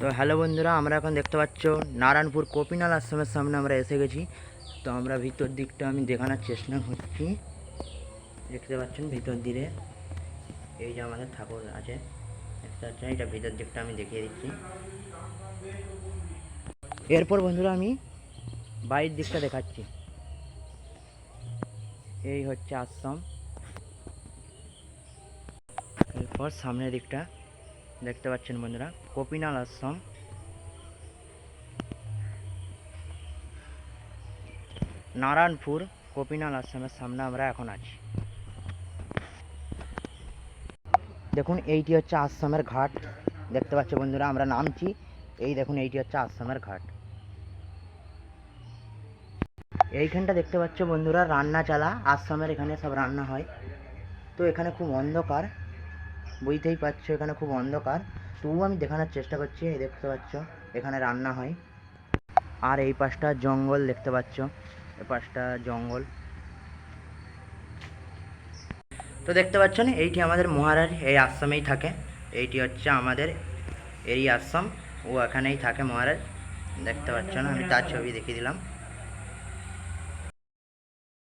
তো হ্যালো বন্ধুরা, আমরা এখন দেখতে পাচ্ছ নারায়ণপুর কপিনাল আশ্রমের সামনে আমরা এসে গেছি। তো আমরা ভিতর দিকটা আমি দেখানোর চেষ্টা করছি। দেখতে পাচ্ছেন ভিতর দিকে। এই যে আমাদের ঠাকুর আছে। দেখতে পাচ্ছেন, এটা ভিতর দিকটা আমি দেখিয়ে দিচ্ছি। এরপর বন্ধুরা আমি বাইরের দিকটা দেখাচ্ছি। এই হচ্ছে আশ্রম। এরপর সামনের দিকটা। দেখতে পাচ্ছেন বন্ধুরা, কপিনাল আশ্রম। নারায়ণপুর কপিনাল আশ্রমের সামনে আমরা এখন আছি। দেখুন, এইটি হচ্ছে আশ্রমের ঘাট। দেখতে পাচ্ছ বন্ধুরা, আমরা নামছি। এই দেখুন, এইটি হচ্ছে আশ্রমের ঘাট। এইখানটা দেখতে পাচ্ছ বন্ধুরা রান্না চালা আশ্রমের এখানে সব রান্না হয়। তো এখানে খুব অন্ধকার। বুঝতেই পারছ, এখানে খুব অন্ধকার। তবুও আমি দেখানোর চেষ্টা করছি, এই দেখতে পাচ্ছ, এখানে রান্না হয়। আর এই পাশটা জঙ্গল দেখতে পাচ্ছ এ পাশটা জঙ্গল। তো দেখতে পাচ্ছ না, এইটি আমাদের মহারাজ, এই আশ্রমেই থাকে। এইটি হচ্ছে আমাদের এই আশ্রম, ও এখানেই থাকে মহারাজ। দেখতে পাচ্ছ না, আমি তার ছবি দেখিয়ে দিলাম।